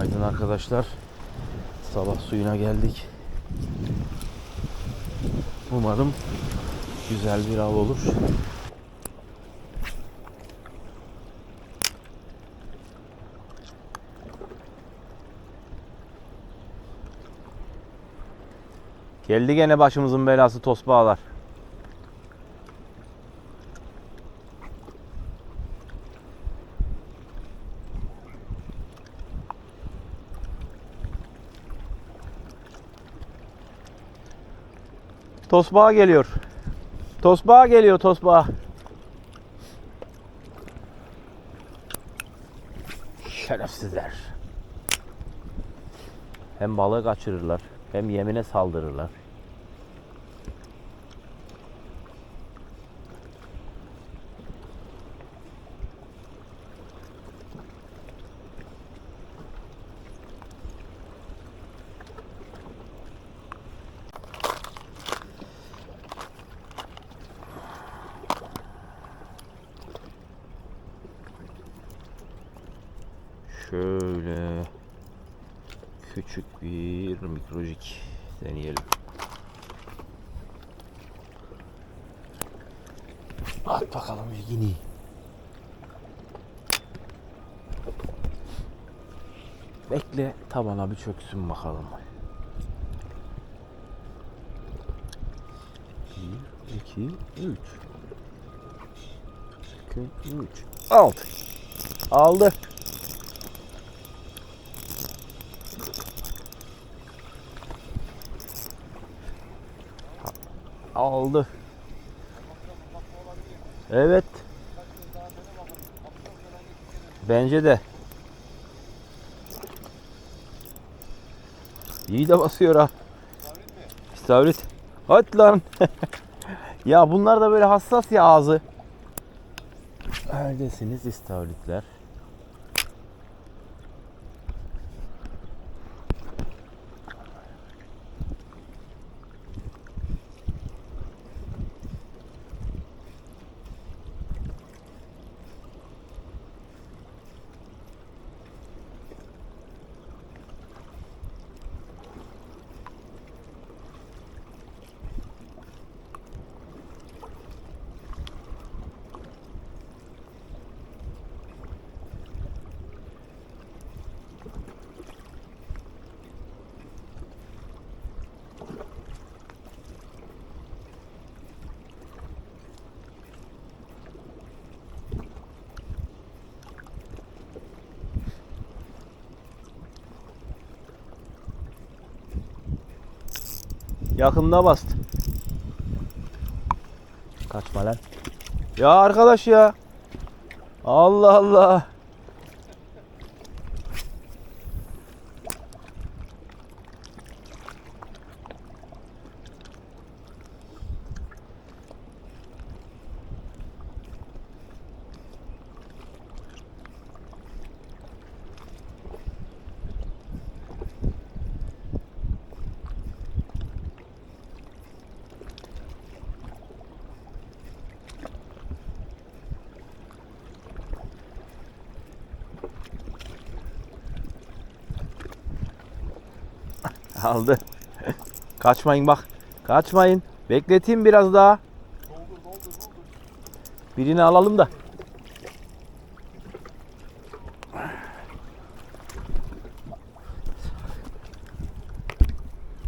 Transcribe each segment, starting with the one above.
Günaydın arkadaşlar. Sabah suyuna geldik. Umarım güzel bir av olur. Geldi gene başımızın belası tosbağalar. Tosbağa geliyor. Tosbağa geliyor tosbağa. Şerefsizler. Hem balığı kaçırırlar hem yemine saldırırlar. Şöyle küçük bir mikrojik deneyelim. At bakalım ilgini. Bekle tabana bir çöksün bakalım. Bir, iki, üç. İki, üç. Alt. Aldı. Aldı. Evet. Bence de. İyi de basıyor ha. İstavrit. Hadi lan. ya bunlar da böyle hassas ya ağzı. Neredesiniz istavritler? Yakında bastı. Kaçma lan. Ya arkadaş ya. Allah Allah. Aldı. Kaçmayın bak. Kaçmayın. Bekleteyim biraz daha. Birini alalım da.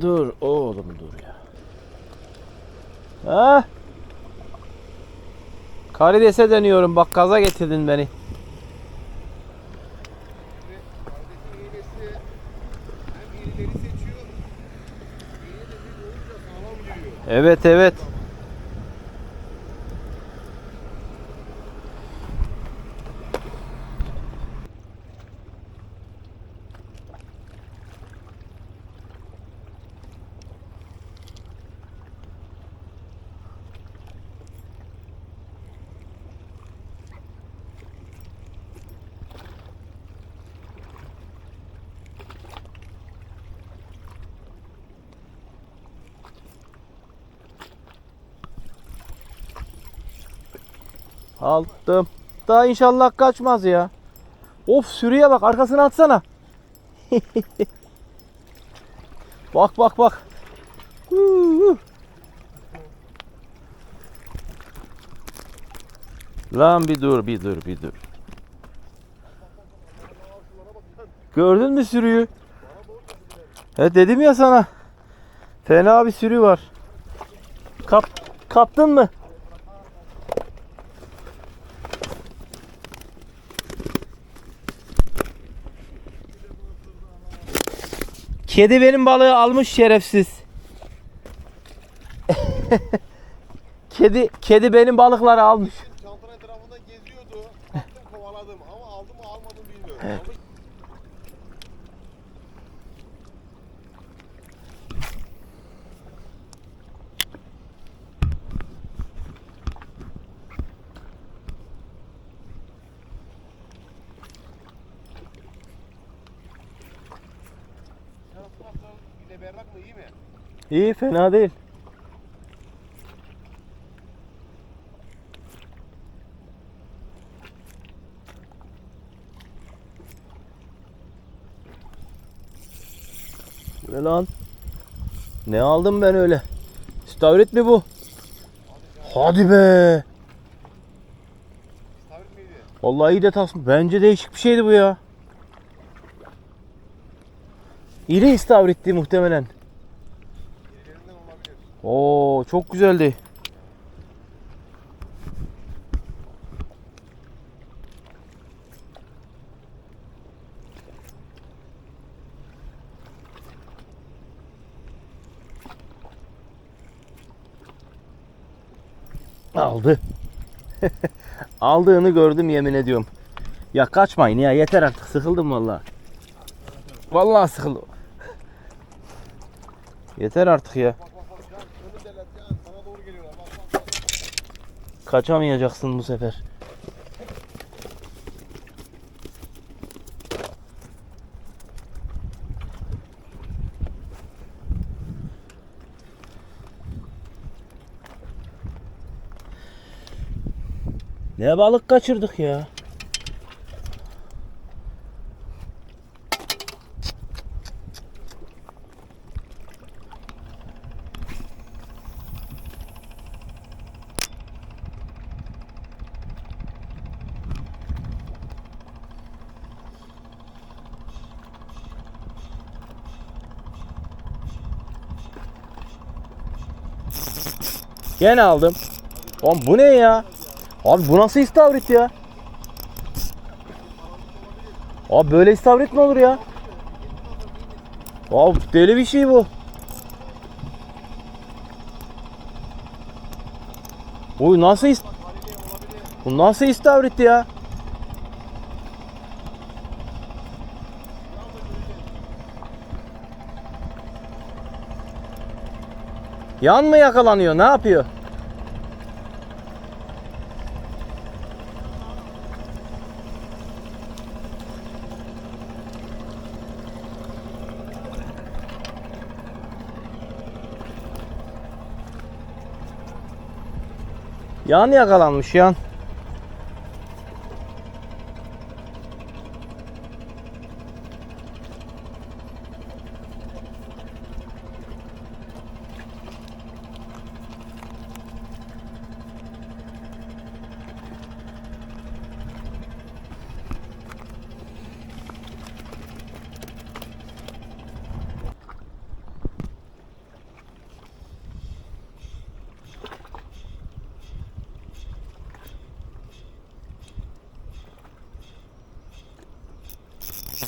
Dur oğlum dur ya. Ha? Karides'e dönüyorum. Bak gaza getirdin beni. Evet evet. Aldım. Daha inşallah kaçmaz ya. Of sürüye bak arkasını atsana. bak bak bak. Lan bir dur bir dur bir dur. Gördün mü sürüyü? Evet dedim ya sana. Fena bir sürü var. Kap, kaptın mı? Kedi benim balığı almış şerefsiz. kedi kedi benim balıkları almış. Çantanın etrafında geziyordu. Baktım kovaladım ama aldım mı almadım bilmiyorum. Ama Nasıl nasıl? Berrak mı iyi mi? İyi fena değil. Ne lan? Ne aldım ben öyle? İstavrit mi bu? Hadi be. Vallahi iyi de tasma. Bence değişik bir şeydi bu ya. İri istavritti muhtemelen. Oo çok güzeldi. Aldı. Aldığını gördüm yemin ediyorum. Ya kaçmayın ya yeter artık sıkıldım vallahi. Vallahi sıkıldım. Yeter artık ya. Bak bak bak can önü delet can sana doğru geliyorlar bak bak bak. Kaçamayacaksın bu sefer. Ne balık kaçırdık ya. Gene aldım. Oğlum bu ne ya? Abi bu nasıl istavrit ya? Abi böyle istavrit mi olur ya? Abi deli bir şey bu. Bu nasıl ist Bu nasıl istavrit ya? Yan mı yakalanıyor? Ne yapıyor? Yan yakalanmış yan.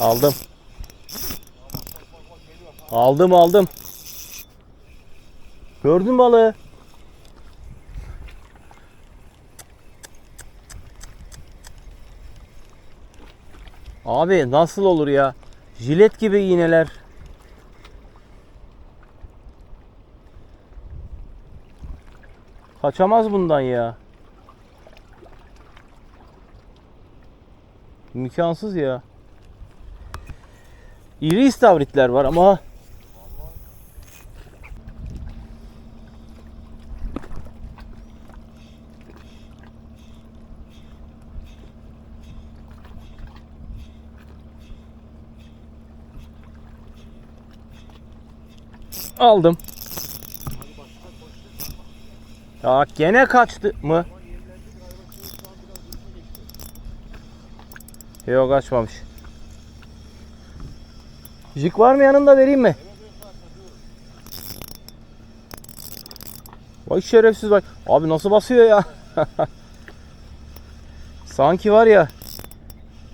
Aldım. Aldım aldım. Gördün balığı. Abi nasıl olur ya? Jilet gibi iğneler. Kaçamaz bundan ya. İmkansız ya. İri istavritler var ama aldım. Ya gene kaçtı mı? Yok kaçmamış. Jig var mı yanında vereyim mi? Vay şerefsiz bak. Abi nasıl basıyor ya? Sanki var ya.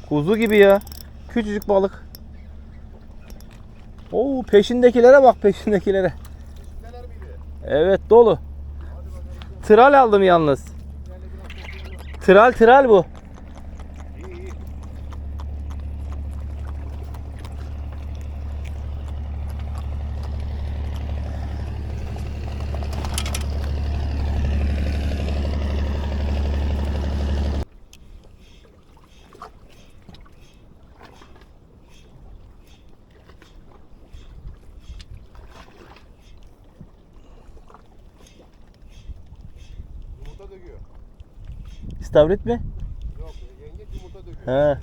Kuzu gibi ya. Küçücük balık. Oo peşindekilere bak peşindekilere. Evet dolu. Tral aldım yalnız. Tral tral bu. İstavrit mi? Yok yengeç yumurta döküyor. He. Allah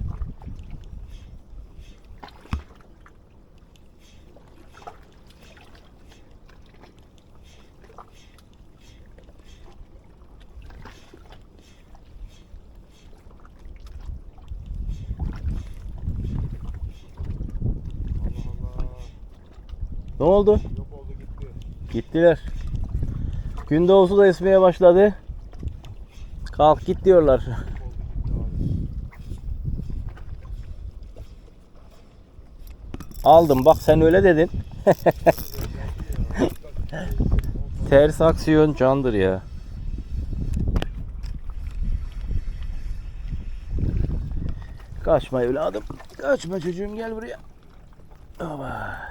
Allah. Ne oldu? Yok oldu gitti. Gittiler. Gün doğusu da esmeye başladı. Kalk git diyorlar. Aldım bak sen öyle dedin. Ters aksiyon candır ya. Kaçma evladım. Kaçma çocuğum gel buraya. Aba.